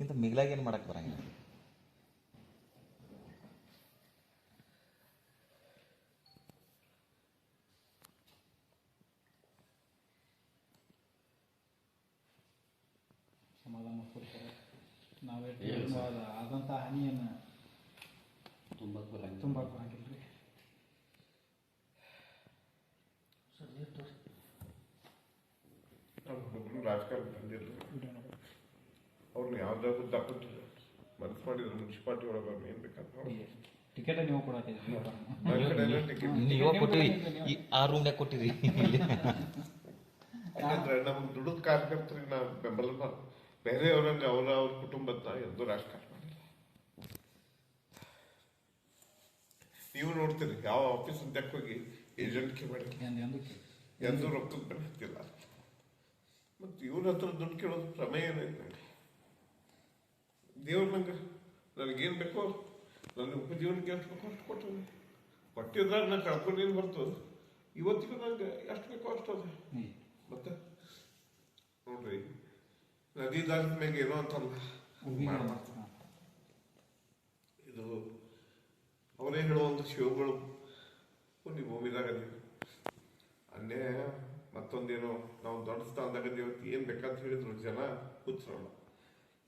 ಇದಕ್ಕಿಂತ ಮಿಗಿಲಾಗಿ ಏನು ಮಾಡಕ್ಕೆ ಬರಂಗಿಲ್ಲ. ಸಮಾಧಾನ ಕೊಡ್ತಾರೆ ನಾವೇ ಆದ ಆದಂಥ ಹಾನಿಯನ್ನು ತುಂಬ ಬರಂಗಿಲ್ಲ. ತುಂಬ ಬರಂಗಿಲ್ಲ ರೀ ರಾಜಕಾರಣ ಬಂದಿಲ್ಲ ಅವ್ರನ್ನ ಯಾವ್ದಾದ್ರು ತಪ್ಪಿಲ್ಲ ಮನಸ್ಸು ಮಾಡಿದ್ರೆ ಮುನ್ಸಿಪಾಲ್ಟಿ ಒಳಗೆ ಅವ್ರನ್ನ ಏನ್ ಬೇಕಾದ್ರೆ ಟಿಕೆಟ್ ನೀವು ನೀವು ಕೊಟ್ಟಿರಿ. ಈ ಆ ರೂಮ್ನಾಗ ಕೊಟ್ಟಿರಿ. ಯಾಕಂದ್ರೆ ನಮ್ಗೆ ದುಡಿದ ಕಾರ್ಯಕರ್ತರಿಗೆ ನಾವು ಬೆಂಬಲ ಬೇರೆಯವರಂಗೆ ಅವರ ಅವ್ರ ಕುಟುಂಬದ ಎಂದೂ ರಾಜಕಾರಣ ಮಾಡಿಲ್ಲ. ನೀವು ನೋಡ್ತೀರಿ ಯಾವ ಆಫೀಸ್ ಹೋಗಿ ಏಜೆಂಟ್ಗೆ ಮಾಡಿಲ್ಲ ಎಂದು ರೊಕ್ಕದ ಬೆಳೆ ಹತ್ತಿಲ್ಲ ಮತ್ತು ಇವ್ರ ಹತ್ರ ದುಡ್ಡು ಕೇಳೋದು ಪ್ರಮೇಯ ಏನೈತೆ ನನಗೆ ದೇವ್ರು ನಂಗೆ ನನಗೇನು ಬೇಕೋ ನನ್ನ ಉಪಜೀವನಕ್ಕೆ ಎಷ್ಟು ಬೇಕೋ ಅಷ್ಟು ಕೊಟ್ಟದೆ ಕೊಟ್ಟಿದ್ದಾಗ ನಾನು ಕಳ್ಕೊಂಡೇನು ಬರ್ತದೆ? ಇವತ್ತಿಗೂ ನನಗೆ ಎಷ್ಟು ಬೇಕೋ ಅಷ್ಟು ಅದ. ಮತ್ತೆ? ನೋಡ್ರಿ ನದಿ ದಾಟಿದ ಮ್ಯಾಗ ಏನೋ ಅಂತಲ್ಲ. ಇದು ಅವರೇ ಹೇಳುವಂಥ ಶಿವಗಳು. ಪುಣ್ಯ ಭೂಮಿದಾಗ ಅದೀವಿ ಅನ್ಯಾಯ ಮತ್ತೊಂದೇನೋ ನಾವು ದೊಡ್ಡ ಸ್ಥಾನದಾಗ ಇವತ್ತು ಏನು ಬೇಕಂತ ಹೇಳಿದ್ರು ಜನ ಹುಚ್ಚರಲ್ಲ